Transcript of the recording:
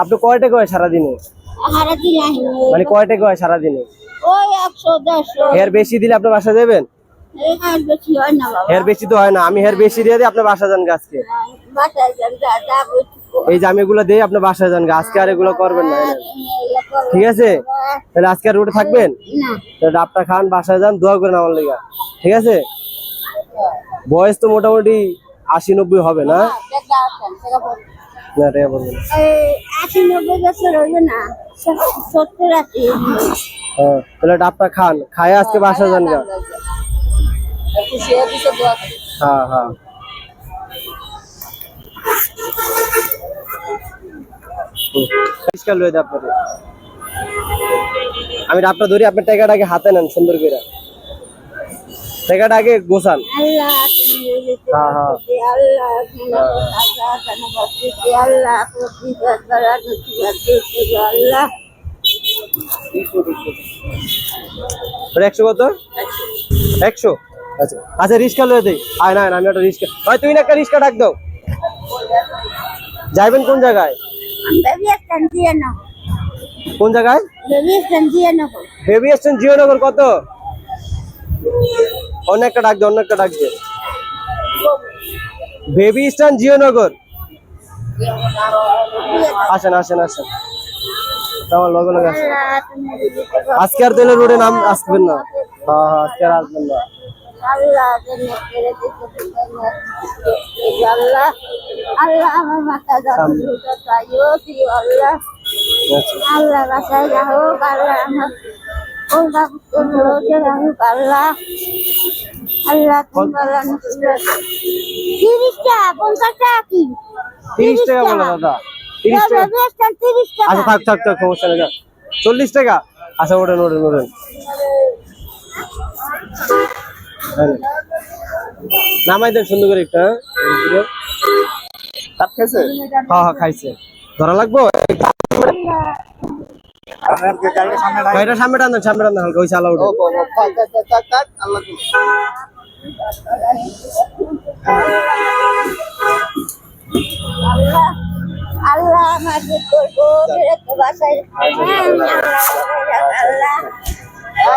আপনি কয় টাকা হয় সারাদিনে? মানে কয় টাকা হয় সারাদিনে হেয়ার বেশি দিলে আপনার বাসা যাবেন? হয় হেয়ার বেশি তো হয় না। আমি হেয়ার বেশি দিয়ে দিই আপনার বাসা যান গাছকে এই যে আমি এগুলো দিই আপনার বাসায় যান আজকে আর এগুলো করবেন না। ঠিক আছে? তাহলে আজকে আর রোডে থাকবেন? তাহলে ডাবটা খান বাসায় যান দোয়া করেন আমার লেগা। ঠিক আছে? বয়স তো মোটামুটি আশি নব্বই হবে না? দেখা আসেন, দেখা বলুন। না টাকা বলবেন আশি নব্বই বছর হইবে না সত্তর আশি। হ্যাঁ তাহলে ডাবটা খান খায় আজকে বাসা যান গা। হ্যাঁ হ্যাঁ। দেয় আপনাদের। আমি ডাবটা ধরি আপনার টাকাটাকে হাতে নেন সুন্দর করে। টাকাটা আগে গোছান একশো কত? আচ্ছা। আচ্ছা আমি একটা ভাই একটা ডাক দাও। যাইবেন কোন জায়গায়? কোন জায়গায়? কত অন্য একটা ডাক দে, অন্য একটা ডাক দে। Baby stand জিওনগর। আসেন আসেন আসেন। আমার লগে লগে আসেন। আজকে আর তেলের রোডে নাম আসবেন না। হ্যাঁ হ্যাঁ আজকে আর আসবেন না। আল্লাহ আল্লাহ আল্লাহ। আল্লাহ তুমি বলেন তিরিশটা পঞ্চাশটা কি? তিরিশ টাকা বলো দাদা। তিরিশ টাকা। আচ্ছা থাক থাক থাক সমস্যা নেই চল্লিশ টাকা। আচ্ছা ওঠেন ওঠেন ওঠেন। নামাই দেন সুন্দর করে একটা হ্যাঁ? খাইছে? হ্যাঁ হ্যাঁ খাইছে। ধরা লাগবো? সামনে টান সামনে টান হালকা ওই চালা উঠে। আল্লাহ আল্লাহ আমার যে করব সেটা তো বাসায় আল্লাহ